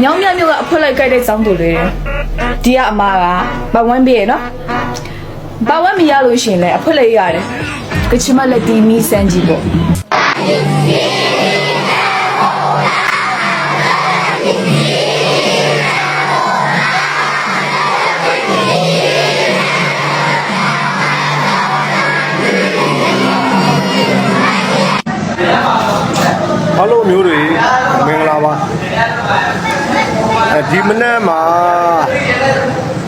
ညောင်မြမျိုးကအဖွက်လိုက်ကြိုက်တဲ့စောင်းတူလေးဒီကအမကဘဝန်းပြည့်နော်ဘဝန်းမရလို့ရှရင်လဲအဖွက်လိုက်ရတယ်ကချင်မလက်တီမီစန်ကြီးပေါ့အားလုံးမျိုးတွေမင်္ဂလာပါအဲ ဒီမနက်မှာ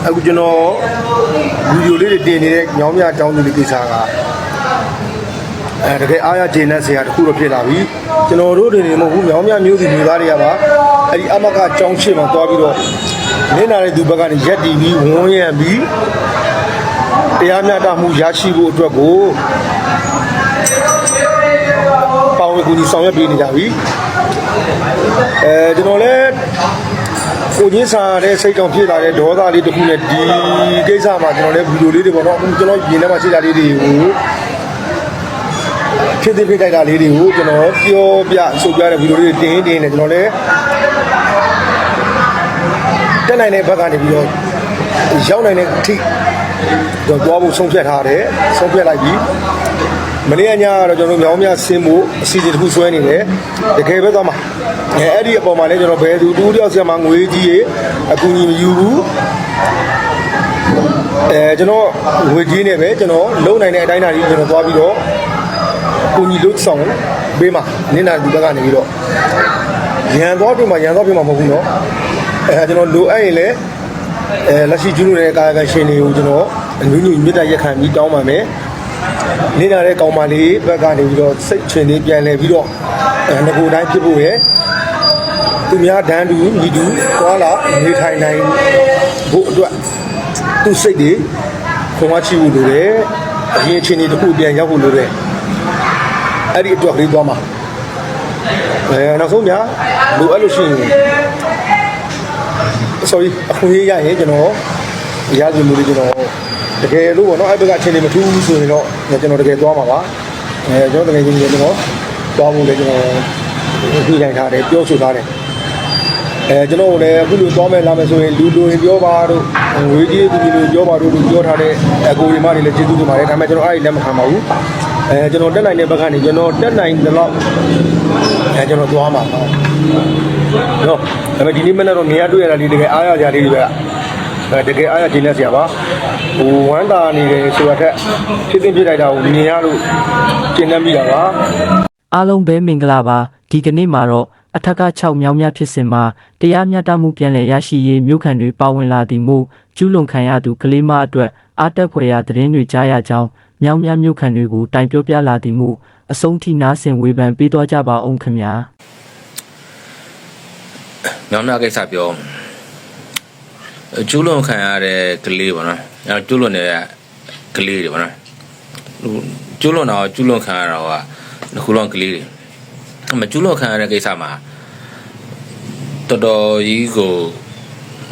အခုကျွန်တော်ဗီဒီယိုလေးတွေတင်နေတဲ့ညောင်မြအကြောင်းလေးကိစ္စကအဲတကယ်အားရကျေနပ်စရာတစ်ခုတော့ဖြစ်လာပြီကျွန်တော်တို့တွေနေမဟုတ်ဘူးညောင်မြမျိုးစီမျိုးသားတွေကပါအဲဒီအမကကြောင်းရှေ့မှာသွားပြီးတော့နင်းနာတဲ့သူဘက်ကနေရက်တီပြီးဝန်းရံပြီးတရားမျှတမှုရရှိဖို့အတွက်ကိုပေါဝင်ကူညီဆောင်ရွက်ပေးနေကြပြီအဲကျွန်တော်လည်း ကိုချင်းစာတဲ့စိတ်ကြောင့်ဖြစ်လာတဲ့ဒေါသလေးတစ်ခုနဲ့ဒီကိစ္စမှာကျွန်တော်လည်းဗီဒီယိုလေးတွေပေါ့နော်အခုကျွန်တော်ရင်ထဲမှာရှိတာလေးတွေကိုဖြစ်ဖြစ်ဖြစ်တိုက်တာလေးတွေကိုကျွန်တော်ပြောပြဆိုပြတဲ့ဗီဒီယိုလေးတွေတင်တင်နေကျွန်တော်လည်းတက်နိုင်တဲ့ဘက်ကနေပြီးတော့ရောက်နိုင်တဲ့အထိတော့သွားဖို့ဆုံးဖြတ်ထားတယ်ဆုံးဖြတ်လိုက်ပြီ မနေ့ကညကတော့ကျွန်တော်တို့မြောင်းမြဆင်းဖို့အစီအစဉ်တစ်ခုဆွဲနေတယ်တကယ်ပဲသွားမှာအဲအဲ့ဒီအပေါ်မှာလည်းကျွန်တော်ဘယ်သူတူတယောက်ဆီမှာငွေကြီးရေအကူအညီမယူဘူးအဲကျွန်တော်ငွေကြီးနဲ့ပဲကျွန်တော်လုံနိုင်တဲ့အတိုင်းအတာကြီးကျွန်တော်သွားပြီးတော့အကူအညီလုပ်ဆောင်ပေးမှာနင်းနာဒီဘက်ကနေပြီးတော့ရန်သွားပြင်မှာရန်သွားပြင်မှာမဟုတ်ဘူးเนาะအဲကျွန်တော်လိုအပ်ရင်လည်းအဲလက်ရှိကျူးလို့တဲ့ကာယကံရှင်တွေကိုကျွန်တော်အနူးညူမြစ်တာရက်ခံပြီးတောင်းပါမယ် နေလာတဲ့ကောင်မလေးဘက်ကနေပြီးတော့စိတ်ချင်လေးပြန်လဲပြီးတော့အဲငကိုတိုင်းဖြစ်ဖို့ရယ်သူများဒန်းတူညီတူသွားလာနေထိုင်နိုင်ဖို့အတွက်သူစိတ်တွေခွန်အားရှိဖို့လိုတယ်အရင်အချိန်တွေတစ်ခုပြန်ရောက်ဖို့လိုတယ်အဲ့ဒီအတွက်ကလေးသွားမှာအဲနောက်ဆုံးညာလိုအပ်လို့ရှိရင် sorry အခုရေးရရင်ကျွန်တော်ရရလူတွေကျွန်တော် တကယ်လို့ပေါ့နော်အဲ့ဘက်ကအချိန်လေးမထူးဘူးဆိုရင်တော့ကျွန်တော်တကယ်သွားမှာပါအဲကျွန်တော်တကယ်ကြီးကျွန်တော်သွားဖို့လည်းကျွန်တော်ပြီးနိုင်ထားတယ်ပြောဆိုထားတယ်အဲကျွန်တော်လည်းအခုလိုသွားမယ်လာမယ်ဆိုရင်လူလူရင်ပြောပါတော့ငွေကြီးသူကြီးလိုပြောပါတော့လို့ပြောထားတဲ့အကိုဒီမတွေလည်းကျေးဇူးတင်ပါတယ်ဒါပေမဲ့ကျွန်တော်အဲ့ဒီလက်မခံပါဘူးအဲကျွန်တော်တက်နိုင်တဲ့ဘက်ကနေကျွန်တော်တက်နိုင်တဲ့လောက်အဲကျွန်တော်သွားမှာပါနော်ဒါပေမဲ့ဒီနေ့မနေ့တော့နေရာတွေ့ရတာလေးတကယ်အားရကြလေးတွေပဲအဲတကယ်အားရခြင်းနဲ့ဆရာပါ ဟိုဝမ်းတာနေတယ်ဆိုတော့ဖြစ်သိဖြစ်လိုက်တာကိုမြင်ရလို့ကျင့်တတ်မိတာပါအားလုံးပဲမင်္ဂလာပါဒီကနေ့မှာတော့အထက်က6မြောင်များဖြစ်စဉ်မှာတရားမျှတမှုပြန်လည်ရရှိရေးမြို့ခံတွေပါဝင်လာသည်မို့ကျူးလွန်ခံရသူကလေးမအတွက်အားတက်ဖွယ်ရာသတင်းတွေကြားရကြောင်းမြောင်များမြို့ခံတွေကိုတိုင်ပြောပြလာသည်မို့အဆုံးထိနားဆင်ဝေဖန်ပေးသွားကြပါအောင်ခင်ဗျာမြောင်းမြကိစ္စပြော ကျူးလွန်ခံရတဲ့ကလေးပေါ့နော်အဲကျူးလွန်တဲ့ကလေးတွေပေါ့နော်ဟိုကျူးလွန်တာကကျူးလွန်ခံရတာကခုလုံးကလေးတွေအမကျူးလွန်ခံရတဲ့ကိစ္စမှာတော်တော်ကြီးကို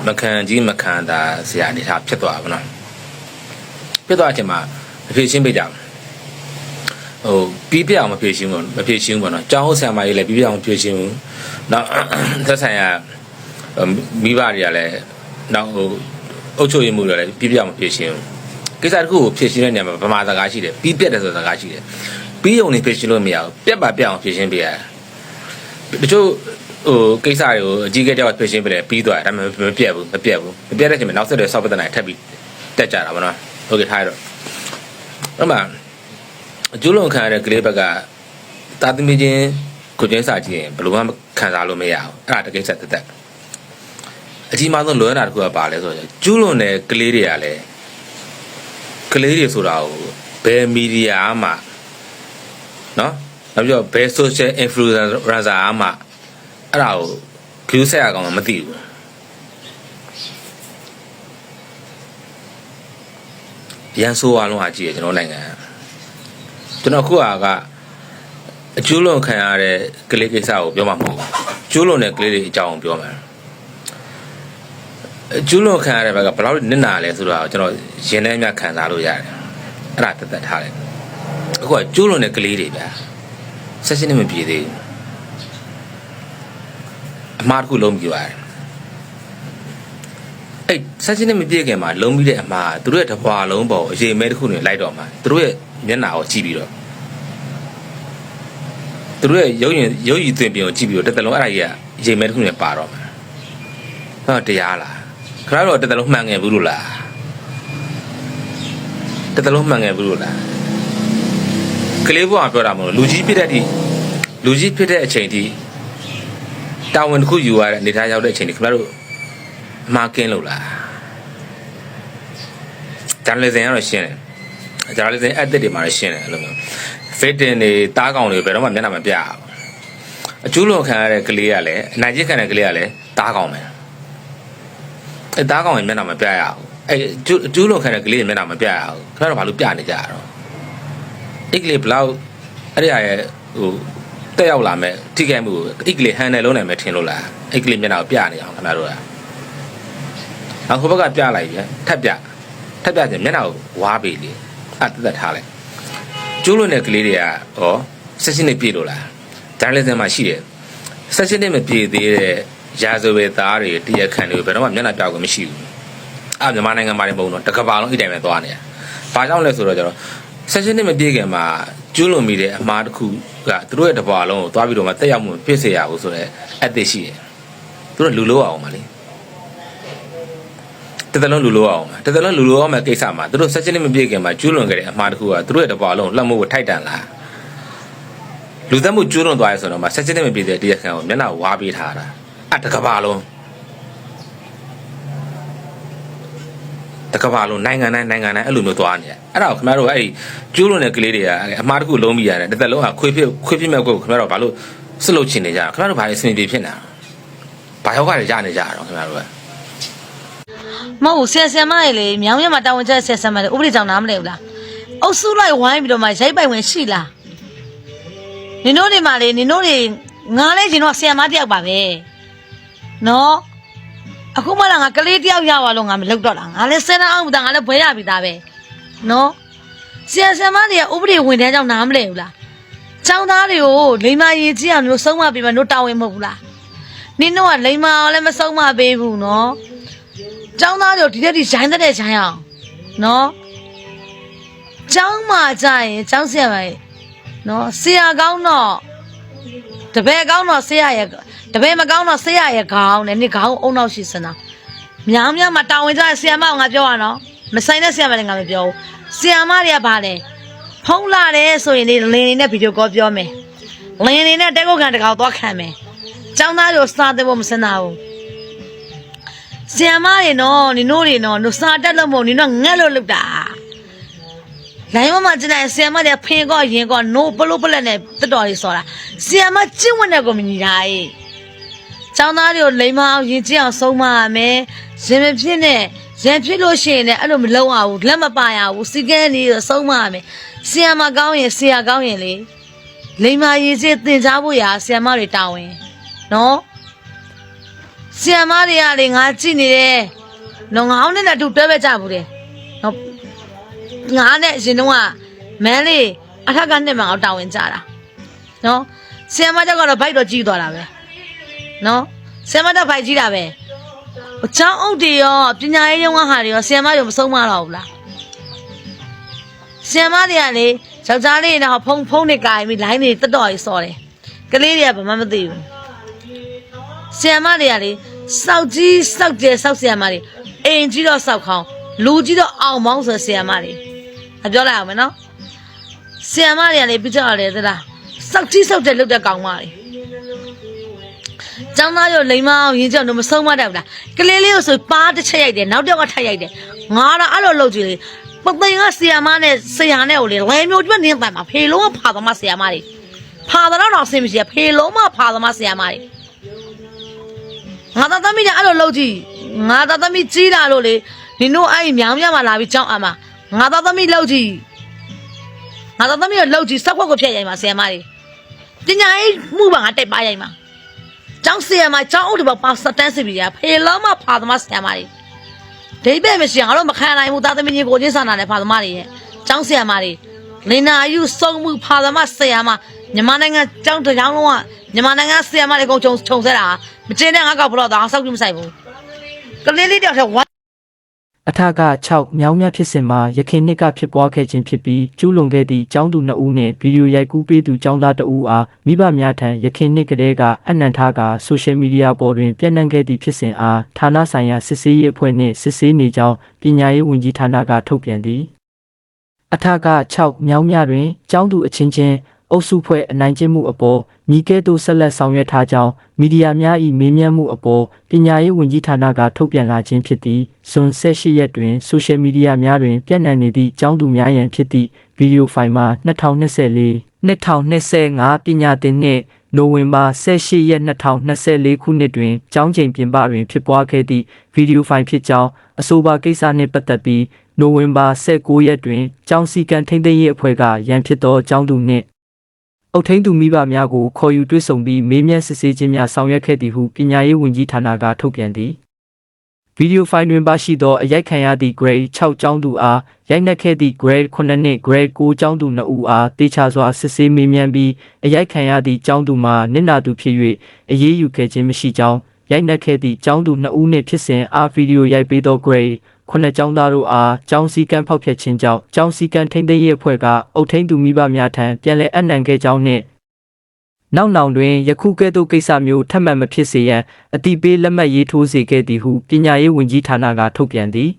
မခံကြီးမခံတာဆရာအနေထားဖြစ်သွားပါဘောနော်ဖြစ်သွားတဲ့အချိန်မှာမဖြေရှင်းပေးကြဘူးဟိုပြီးပြအောင်မဖြေရှင်းဘူးမဖြေရှင်းဘူးပေါ့နော်ကျောင်းဟုတ်ဆရာမကြီးလည်းပြီးပြအောင်မဖြေရှင်းဘူးနောက်သက်ဆိုင်ရာမိဘတွေကလည်း နောက်ဟိုအုပ်ချုပ်ရေးမှုတွေလည်းပြပြမဖြစ်ရှင်းဘူးကိစ္စတစ်ခုကိုဖြစ်ရှင်းတဲ့နေရာမှာဗမာစကားရှိတယ်ပြီးပြတ်တယ်ဆိုတဲ့စကားရှိတယ်ပြီးုံနေဖြစ်ရှင်းလို့မရဘူးပြက်ပါပြက်အောင်ဖြစ်ရှင်းပေးရတယ်တချို့ဟိုကိစ္စတွေကိုအကြီးကဲတောက်ဖြစ်ရှင်းပေးတယ်ပြီးသွားတယ်ဒါပေမဲ့မပြတ်ဘူးမပြတ်ဘူးမပြတ်တဲ့အချိန်မှာနောက်ဆက်တွဲဆောက်ပဒနာထပ်ပြီးတက်ကြတာပေါ့နော်ဟုတ်ကဲ့ထားရတော့အဲ့မှာအကျိုးလွန်ခံရတဲ့ကလေးဘက်ကတာသမီချင်းကိုချင်းစာကြည့်ရင်ဘယ်လိုမှခံစားလို့မရဘူးအဲ့ဒါတကိစ္စတက်တက် အကြီးမားဆုံးလွယ်တာတစ်ခုကပါလဲဆိုတော့ကျူးလွန်တဲ့ကလေးတွေကလည်းကလေးတွေဆိုတာကိုဘယ်မီဒီယာမှနော်နောက်ပြီးတော့ဘယ် social influencer မှအဲ့ဒါကို view ဆက်ရကောင်မသိဘူးရန်ဆိုးအားလုံးအကြည့်ရကျွန်တော်နိုင်ငံကျွန်တော်ခုကအကျိုးလွန်ခံရတဲ့ကလေးကိစ္စကိုပြောမှာမဟုတ်ဘူးကျိုးလွန်တဲ့ကလေးတွေအကြောင်းကိုပြောမှာ ကျူးလွန်ခံရတဲ့ဘက်ကဘယ်လောက်နစ်နာလဲဆိုတော့ကျွန်တော်ရင်ထဲများခံစားလို့ရတယ်အဲ့ဒါတသက်ထားတယ်အခုကကျူးလွန်တဲ့ကလေးတွေဗျာဆက်ရှင်နေမပြေသေးဘူးအမှားတစ်ခုလုံးပြပါတယ်အဲ့ဆက်ချင်းနဲ့မပြည့်ခင်မှာလုံးပြီးတဲ့အမှားသူတို့ရဲ့တစ်ပွားလုံးပေါ်အရေးမဲတစ်ခုနဲ့လိုက်တော့မှာသူတို့ရဲ့မျက်နှာကိုကြည့်ပြီးတော့သူတို့ရဲ့ရုပ်ရင်ရုပ်ရည်သွင်ပြင်ကိုကြည့်ပြီးတော့တစ်သက်လုံးအဲ့ဒါကြီးကအရေးမဲတစ်ခုနဲ့ပါတော့မှာဟောတရားလား ခရတော့တစ်သက်လုံးမှန်ငယ်ဘူးလို့လားတစ်သက်လုံးမှန်ငယ်ဘူးလို့လားကလေးဘုရားပြောတာမဟုတ်လူကြီးဖြစ်တဲ့အထိလူကြီးဖြစ်တဲ့အချိန်ထိတာဝန်တစ်ခုယူရတဲ့အနေထားရောက်တဲ့အချိန်ထိခင်ဗျားတို့အမှားကင်းလို့လားဂျာနယ်လစ်စင်ကတော့ရှင်းတယ်ဂျာနယ်လစ်စင်အက်တစ်တွေမှာလည်းရှင်းတယ်အဲ့လိုမျိုးဖစ်တင်တွေတားကောင်တွေဘယ်တော့မှမျက်နှာမပြအောင်အကျူးလွန်ခံရတဲ့ကလေးကလည်းအနိုင်ကျင့်ခံတဲ့ကလေးကလည်းတားကောင်ပဲ အဲတားကောင်ရဲ့မျက်နှာမပြရအောင်အဲကျူးကျူးလွန်ခံတဲ့ကလေးရဲ့မျက်နှာမပြရအောင်ခင်ဗျားတို့ဘာလို့ပြနေကြရတော့အစ်ကလေးဘလောက်အဲ့ဒီအရဲ့ဟိုတက်ရောက်လာမဲ့ထိခိုက်မှုကိုအစ်ကလေးဟန်တယ်လုံးနိုင်မယ်ထင်လို့လားအစ်ကလေးမျက်နှာကိုပြနေအောင်ခင်ဗျားတို့ကနောက်ဟိုဘက်ကပြလိုက်ပြန်ထပ်ပြထပ်ပြပြန်မျက်နှာကိုဝါပေးလေအဲ့တက်တက်ထားလိုက်ကျိုးလွန်တဲ့ကလေးတွေကဩဆက်ရှင်နေပြည့်လို့လားဒါလည်းစင်မှာရှိတယ်ဆက်ရှင်နေမပြည့်သေးတဲ့ ရာဇဝေသားတွေတရားခံတွေဘယ်တော့မှမျက်နှာပြောက်ခွင့်မရှိဘူးအဲ့မြန်မာနိုင်ငံမှာနေမဟုတ်တော့တကဘာလုံးအဲ့တိုင်းပဲသွားနေတာဘာကြောင့်လဲဆိုတော့ကျတော့ဆက်ရှင်နေမပြည့်ခင်မှာကျိုးလွန်မိတဲ့အမှားတစ်ခုကသူတို့ရဲ့တဘာလုံးကိုသွားပြီးတော့မှတက်ရောက်မှုဖြစ်စေရဘူးဆိုတော့အသက်ရှိတယ်သူတို့လူလို့အောင်ပါလေတသက်လုံးလူလို့အောင်မှာတသက်လုံးလူလို့အောင်မဲ့ကိစ္စမှာသူတို့ဆက်ချင်းနဲ့မပြည့်ခင်မှာကျူးလွန်ခဲ့တဲ့အမှားတစ်ခုကသူတို့ရဲ့တပွားလုံးလှမ်းမိုးကိုထိုက်တန်လာလူသက်မှုကျူးလွန်သွားရဆိုတော့မှဆက်ချင်းနဲ့မပြည့်တဲ့တရားခံကိုမျက်နှာဝါပေးထားတာ အတကဘာလုံးတကဘာလုံးနိုင်ငံတိုင်းနိုင်ငံတိုင်းအဲ့လိုမျိုးသွားနေရအဲ့ဒါကိုခင်ဗျားတို့အဲ့ဒီကျူးလွန်တဲ့ကလေးတွေကအမှားတစ်ခုလုံးပြီးရတယ်တသက်လုံးကခွေးဖြစ်ခွေးဖြစ်မဲ့ကိုခင်ဗျားတို့ဘာလို့စွတ်လုတ်ချင်နေကြခင်ဗျားတို့ဘာလဲစင်ပြေဖြစ်နေတာဘာယောဂတွေကြားနေကြတာတော့ခင်ဗျားတို့ကမဟုတ်ဘူးဆယ်ဆယ်မရေလေမြောင်းမြတ်မှာတာဝန်ကျတဲ့ဆယ်ဆယ်မလေဥပဒေကြောင့်နားမလဲဘူးလားအုပ်စုလိုက်ဝိုင်းပြီးတော့မှရိုက်ပိုက်ဝင်ရှိလားနင်တို့တွေမှလေနင်တို့တွေငါလဲရှင်တော့ဆယ်မတယောက်ပါပဲ နော်အခုမှလည်းငါကလေးတယောက်ရပါလို့ငါမလုပ်တော့တာငါလဲဆယ်နာအောင်မသားငါလဲဘွဲရပြီသားပဲနော်ဆယ်ဆယ်မတွေကဥပဒေဝင်တဲ့ကြောင့်နားမလဲဘူးလားចောင်းသားတွေကိုလိမ္မာရေးကြည့်အောင်လို့ဆုံးမပေးမှတို့တာဝန်မဟုတ်ဘူးလားနင်တို့ကလိမ္မာအောင်လည်းမဆုံးမပေးဘူးနော် ចောင်းသားတို့ဒီတက်ဒီရိုင်းတဲ့ရိုင်းအောင်နော်ចောင်းမှာကြရင်ចောင်းဆရာမရဲ့နော်ဆရာကောင်းတော့ တပည့်ကောင်းတော့ဆရာရဲ့တပည့်မကောင်းတော့ဆရာရဲ့ခေါင်းနဲ့နေ့ခေါင်းအုံနောက်ရှိစနာများများမှာတာဝန်ကျတဲ့ဆရာမကငါပြောရနော်မဆိုင်တဲ့ဆရာမလည်းငါမပြောဘူးဆရာမတွေကဘာလဲဖုံးလာတယ်ဆိုရင်လေလင်းနေနဲ့ဗီဒီယိုကောပြောမယ်လင်းနေနဲ့တက်ကုတ်ခံတကောင်သွားခံမယ်ចောင်းသားတို့စားတဲ့ဘုမစနာဘူးဆီယမတွေနော်နင်တို့တွေနော်နင်စာတက်လို့မဟုတ်နင်တို့ငက်လို့လုပ်တာ လိုင်းမမကျတဲ့ဆီယမတွေဖင်ကောရင်ကောနိုးပလို့ပလက်နဲ့တက်တော်လေးစောတာဆီယမကျင့်ဝတ်တဲ့ကိုမညီတာအေးចောင်းသားတွေကိုလိမ္မာအောင်ရင်ကျင့်အောင်ဆုံးမရမယ်ရင်မဖြစ်နဲ့ရန်ဖြစ်လို့ရှိရင်လည်းအဲ့လိုမလုံးအောင်ဘူးလက်မပါရဘူးစီကဲနေတော့ဆုံးမရမယ်ဆီယမကောင်းရင်ဆီယကောင်းရင်လေလိမ္မာရေးစစ်သင်ကြားဖို့ရာဆီယမတွေတာဝန်နော်ဆီယမတွေကလေငါကြည့်နေတယ်နော်ငါအောင်နဲ့တူတွဲပဲကြဘူးတယ်နော် ငါနဲ့အရင်တော့ကမန်းလေးအထက်ကနှစ်မှအောင်တာဝန်ကြတာနော်ဆီယမတက်ကတော့ဘိုက်တော့ကြီးသွားတာပဲနော်ဆီယမတက်ဘိုက်ကြီးတာပဲအချောင်းအုပ်တွေရောပညာရေးရုံးကဟာတွေရောဆီယမတွေမဆုံးမတော့ဘူးလားဆီယမတွေကလေယောက်ျားလေးတော့ဖုံဖုံးနေကြရင်ပြီးလိုင်းတွေတက်တော်ကြီးစော်တယ်ကလေးတွေကဘာမှမသိဘူးဆီယမတွေကလေစောက်ကြီးစောက်ကျဲစောက်ဆီယမတွေအိမ်ကြီးတော့စောက်ခေါင်းလူကြီးတော့အောင်မောင်းဆိုဆီယမတွေ အပြောလိုက်အောင်မယ်နော်ဆီယမတွေကလေပြကြရတယ်သလားစောက်ကြီးစောက်ကျဲလုတ်တဲ့ကောင်မတွေကျောင်းသားရောလိမ္မာအောင်ရင်းကြောင်တော့မဆုံးမတတ်ဘူးလားကလေးလေးကိုဆိုပါတစ်ချက်ရိုက်တယ်နောက်တစ်ယောက်ကထပ်ရိုက်တယ်ငါတော့အဲ့လိုလုပ်ကြည့်လေပသိမ်ကဆီယမနဲ့ဆရာနဲ့ကိုလေလဲမျိုးကျွတ်နင်းတယ်မှာဖေလုံးကဖာသမားဆီယမတွေဖာတော့တော့အဆင်မရှိရဖေလုံးမဖာသမားဆီယမတွေငါသားသမီးကအဲ့လိုလုပ်ကြည့်ငါသားသမီးကြီးလာလို့လေနင်တို့အဲ့ဒီမြောင်မြမှာလာပြီးကြောင်းအမ ငါသားသမီးလုပ်ကြည့်ငါသားသမီးကိုလုပ်ကြည့်စက်ခွက်ကိုဖျက်ရိုက်မှာဆီယမကြီးပညာရေးမှုပါငါတက်ပါရိုက်မှာကျောင်းဆီယမကျောင်းအုပ်တွေပါပါစတန်းစီပြီးရဖေလုံးမဖာသမားဆီယမကြီးဒိဗေမရှိငါတို့မခံနိုင်ဘူးသားသမီးကြီးကိုချင်းစာနာတဲ့ဖာသမားတွေရဲ့ကျောင်းဆီယမကြီးလင်နာယူစုံမှုဖာသမားဆီယမမြန်မာနိုင်ငံကျောင်းတစ်ကျောင်းလုံးကမြန်မာနိုင်ငံဆီယမတွေအကုန်ခြုံခြုံဆဲတာမကျင်းတဲ့ငါကောက်ဘလို့တော့ဆောက်ကြည့်မဆိုင်ဘူးကလေးလေးတယောက်တည်းဝ အထက6မြောင်းမြဖြစ်စဉ်မှာရခိုင်နှစ်ကဖြစ်ပွားခဲ့ခြင်းဖြစ်ပြီးကျူးလွန်ခဲ့သည့်ចောင်းသူ2ဦးနှင့်ဗီဒီယိုရိုက်ကူးပေးသူចောင်းသား2ဦးအားမိဘများထံရခိုင်နှစ်ကလေးကအနံ့ထားကဆိုရှယ်မီဒီယာပေါ်တွင်ပြန့်နှံ့ခဲ့သည့်ဖြစ်စဉ်အားဌာနဆိုင်ရာစစ်ဆေးရေးအဖွဲ့နှင့်စစ်ဆေးနေကြောင်းပညာရေးဝန်ကြီးဌာနကထုတ်ပြန်သည်အထက6မြောင်းမြတွင်ကျောင်းသူအချင်းချင်း အုပ်စုဖွဲ့အနိုင်ကျင့်မှုအပေါ်ညီကဲသို့ဆက်လက်ဆောင်ရွက်ထားကြောင်းမီဒီယာများ၏မေးမြန်းမှုအပေါ်ပညာရေးဝန်ကြီးဌာနကထုတ်ပြန်လာခြင်းဖြစ်သည်ဇွန်18ရက်တွင်ဆိုရှယ်မီဒီယာများတွင်ပြန့်နှံ့နေသည့်ကျောင်းသူများရန်ဖြစ်သည့်ဗီဒီယိုဖိုင်မှာ2024 2025ပညာသင်နှင့်နိုဝင်ဘာ18ရက်2024ခုနှစ်တွင်ကျောင်းချိန်ပြင်ပတွင်ဖြစ်ပွားခဲ့သည့်ဗီဒီယိုဖိုင်ဖြစ်ကြောင်းအဆိုပါကိစ္စနှင့်ပတ်သက်ပြီးနိုဝင်ဘာ19ရက်တွင်ကျောင်းစည်းကမ်းထိန်းသိမ်းရေးအဖွဲ့ကရန်ဖြစ်သောကျောင်းသူနှင့် အုတ်ထင်းသူမိဘများကိုခေါ်ယူတွေ့ဆုံပြီးမေးမြန်းစစ်ဆေးခြင်းများဆောင်ရွက်ခဲ့သည်ဟုပညာရေးဝန်ကြီးဌာနကထုတ်ပြန်သည်ဗီဒီယိုဖိုင်တွင်ပါရှိသောအရိုက်ခံရသည့် grade 6ကျောင်းသူအားရိုက်နှက်ခဲ့သည့် grade 9နှင့် grade 9ကျောင်းသူ2ဦးအားတေချာစွာစစ်ဆေးမေးမြန်းပြီးအရိုက်ခံရသည့်ကျောင်းသူမှာနစ်နာသူဖြစ်၍အရေးယူခဲ့ခြင်းမရှိကြောင်းရိုက်နှက်ခဲ့သည့်ကျောင်းသူ2ဦးနှင့်ဖြစ်စဉ်အားဗီဒီယိုရိုက်ပေးသော grade ခုနှစ်ကျောင်းသားတို့အားကျောင်းစည်းကမ်းဖောက်ဖျက်ခြင်းကြောင့်ကျောင်းစည်းကမ်းထိန်းသိမ်းရေးအဖွဲ့ကအုပ်ထိန်းသူမိဘများထံပြန်လည်အပ်နှံခဲ့ကြောင်းနှင့်နောက်နောင်တွင်ယခုကဲ့သို့ကိစ္စမျိုးထပ်မံမဖြစ်စေရန်အတိပေးလက်မှတ်ရေးထိုးစေခဲ့သည်ဟုပညာရေးဝန်ကြီးဌာနကထုတ်ပြန်သည်